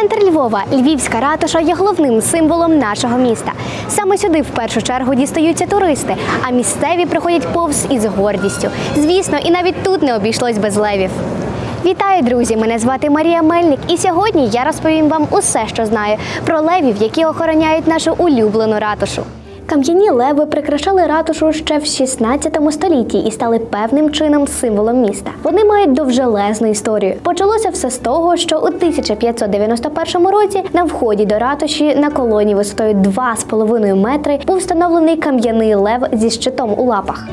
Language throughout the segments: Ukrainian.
Центр Львова, Львівська ратуша є головним символом нашого міста. Саме сюди в першу чергу дістаються туристи, а місцеві приходять повз із гордістю. Звісно, і навіть тут не обійшлось без левів. Вітаю, друзі! Мене звати Марія Мельник, і сьогодні я розповім вам усе, що знаю про левів, які охороняють нашу улюблену ратушу. Кам'яні леви прикрашали ратушу ще в 16 столітті і стали певним чином символом міста. Вони мають довжелезну історію. Почалося все з того, що у 1591 році на вході до ратуші на колоні висотою 2,5 метри був встановлений кам'яний лев зі щитом у лапах.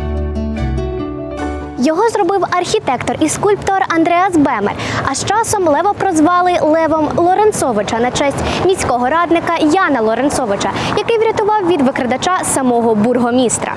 Його зробив архітектор і скульптор Андреас Бемер. А з часом Лева прозвали Левом Лоренцовича на честь міського радника Яна Лоренцовича, який врятував від викрадача самого бургомістра.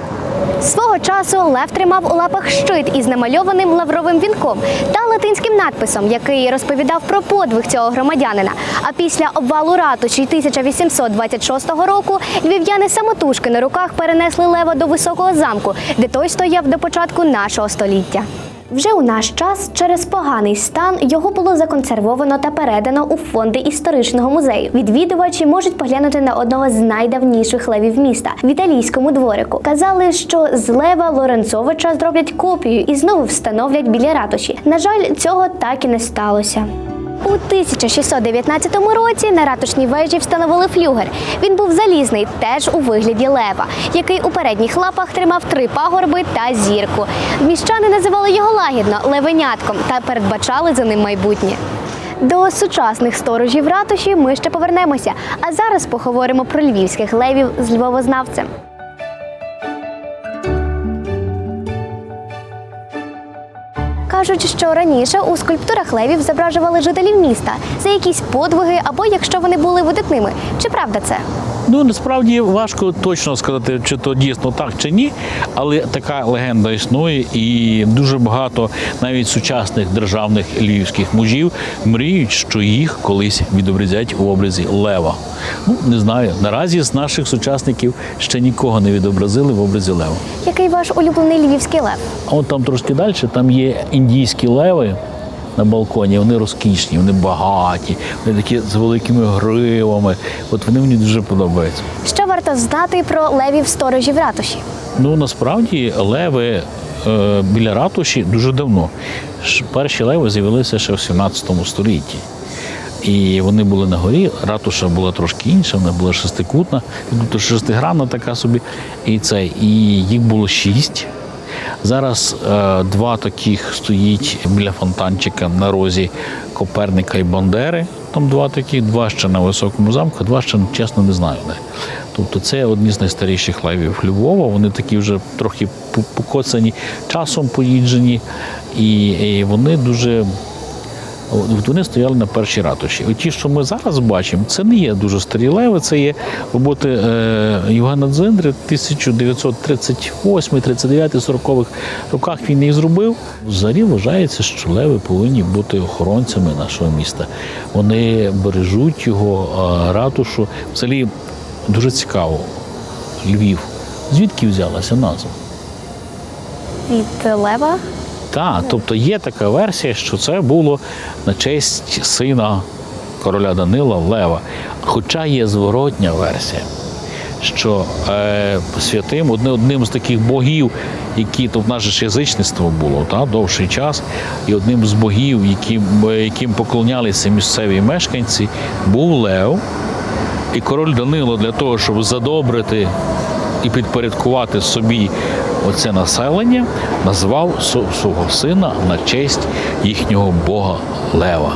Свого часу Лев тримав у лапах щит із намальованим лавровим вінком та латинським надписом, який розповідав про подвиг цього громадянина. А після обвалу ратуші 1826 року львів'яни самотужки на руках перенесли лева до високого замку, де той стояв до початку нашого століття. Вже у наш час через поганий стан його було законсервовано та передано у фонди історичного музею. Відвідувачі можуть поглянути на одного з найдавніших левів міста в італійському дворику. Казали, що з лева Лоренцовича зроблять копію і знову встановлять біля ратуші. На жаль, цього так і не сталося. У 1619 році на ратушній вежі встановили флюгер. Він був залізний, теж у вигляді лева, який у передніх лапах тримав три пагорби та зірку. Міщани називали його лагідно левенятком та передбачали за ним майбутнє. До сучасних сторожів ратуші ми ще повернемося. А зараз поговоримо про львівських левів з львовознавцем. Кажуть, що раніше у скульптурах левів зображували жителів міста за якісь подвиги або якщо вони були видатними. Чи правда це? Ну насправді важко точно сказати, чи то дійсно так чи ні, але така легенда існує, і дуже багато навіть сучасних державних львівських мужів мріють, що їх колись відобразять у образі лева. Ну не знаю. Наразі з наших сучасників ще нікого не відобразили в образі лева. Який ваш улюблений львівський лев? А от там трошки далі, там є індійські леви. На балконі вони розкішні, вони багаті, вони такі з великими гривами. От вони мені дуже подобаються. Що варто знати про левів сторожів ратуші? Ну насправді леви е, біля ратуші дуже давно. Перші леви з'явилися ще в 17 столітті. І вони були на горі. Ратуша була трошки інша, вона була шестикутна, тобто шестигранна така собі. І це, і їх було шість. Зараз е, два таких стоїть біля фонтанчика на розі Коперника і Бандери. Там два такі, два ще на високому замку, два ще чесно не знаю. Де. Тобто це одні з найстаріших лайвів Львова. Вони такі вже трохи покоцані, часом поїджені, і, і вони дуже. Вони стояли на першій ратуші. От ті, що ми зараз бачимо, це не є дуже старі леви, це є роботи е, Євгена Дзиндри 1938, 39, 40 роках він їх зробив. Взагалі вважається, що леви повинні бути охоронцями нашого міста. Вони бережуть його е, ратушу. Взагалі дуже цікаво. Львів. Звідки взялася назва? Від лева? Так, тобто є така версія, що це було на честь сина короля Данила Лева. Хоча є зворотня версія, що е, святим одне- одним з таких богів, які то в нас ж язичництво було та, довший час, і одним з богів, яким, яким поклонялися місцеві мешканці, був Лев. І король Данило для того, щоб задобрити і підпорядкувати собі оце населення, назвав свого сина на честь їхнього бога Лева.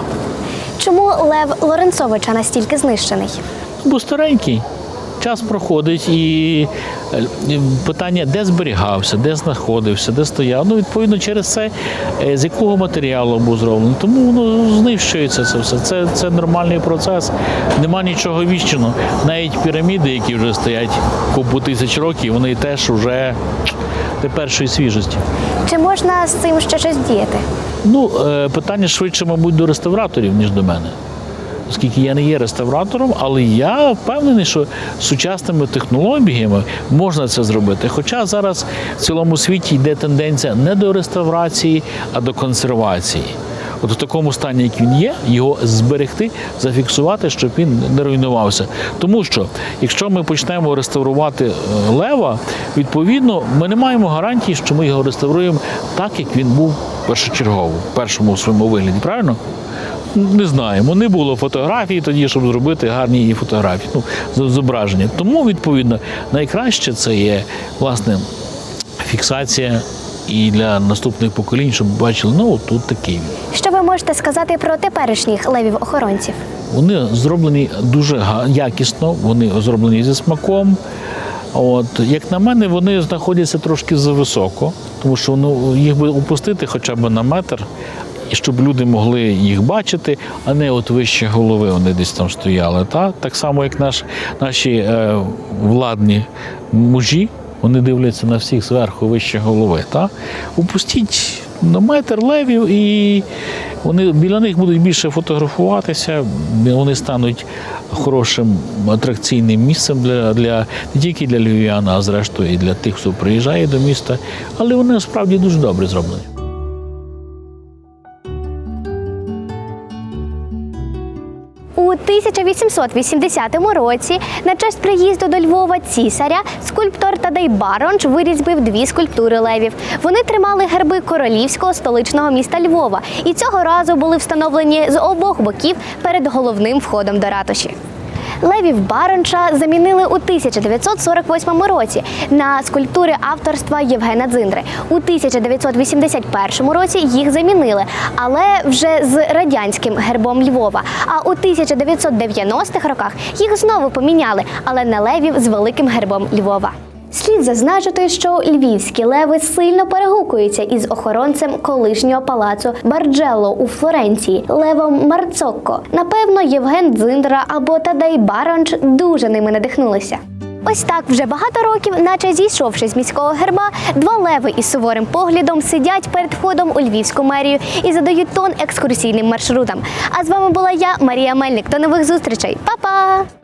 Чому лев Лоренцовича настільки знищений? Бо старенький. Час проходить і е, питання, де зберігався, де знаходився, де стояв. Ну, відповідно, через це е, з якого матеріалу був зроблений. Тому воно знищується це все. Це, це нормальний процес. Нема нічого віщеного. Навіть піраміди, які вже стоять купу тисяч років, вони теж вже не першої свіжості. Чи можна з цим ще щось діяти? Ну, е, питання швидше, мабуть, до реставраторів, ніж до мене. Оскільки я не є реставратором, але я впевнений, що сучасними технологіями можна це зробити. Хоча зараз в цілому світі йде тенденція не до реставрації, а до консервації. от в такому стані, як він є, його зберегти, зафіксувати, щоб він не руйнувався. Тому що якщо ми почнемо реставрувати е, лева, відповідно, ми не маємо гарантії, що ми його реставруємо так, як він був першочергово, в першому своєму вигляді. Правильно? Не знаємо, не було фотографії тоді, щоб зробити гарні її фотографії, ну, зображення. Тому, відповідно, найкраще це є власне фіксація і для наступних поколінь, щоб бачили, ну тут такий. Що ви можете сказати про теперішніх левів-охоронців? Вони зроблені дуже якісно, вони зроблені зі смаком. От, як на мене, вони знаходяться трошки зависоко, тому що ну, їх би опустити хоча б на метр, і щоб люди могли їх бачити, а не от вище голови вони десь там стояли. Та? Так само, як наш, наші е, владні мужі, вони дивляться на всіх зверху вище голови. Та? Упустіть на метр левів і вони біля них будуть більше фотографуватися, вони стануть хорошим атракційним місцем для, для не тільки для львів'ян, а зрештою і для тих, хто приїжджає до міста. Але вони насправді дуже добре зроблені. 1880 році на честь приїзду до Львова цісаря скульптор Тадей Баронч вирізбив дві скульптури левів. Вони тримали герби королівського столичного міста Львова і цього разу були встановлені з обох боків перед головним входом до ратуші. Левів Баронча замінили у 1948 році на скульптури авторства Євгена Дзиндри. У 1981 році їх замінили, але вже з радянським гербом Львова. А у 1990-х роках їх знову поміняли, але на левів з великим гербом Львова. Слід зазначити, що львівські леви сильно перегукуються із охоронцем колишнього палацу Барджелло у Флоренції Левом Марцокко. Напевно, Євген Дзиндра або Тадей Баронч дуже ними надихнулися. Ось так вже багато років, наче зійшовши з міського герба, два леви із суворим поглядом сидять перед входом у львівську мерію і задають тон екскурсійним маршрутам. А з вами була я, Марія Мельник. До нових зустрічей, Па-па!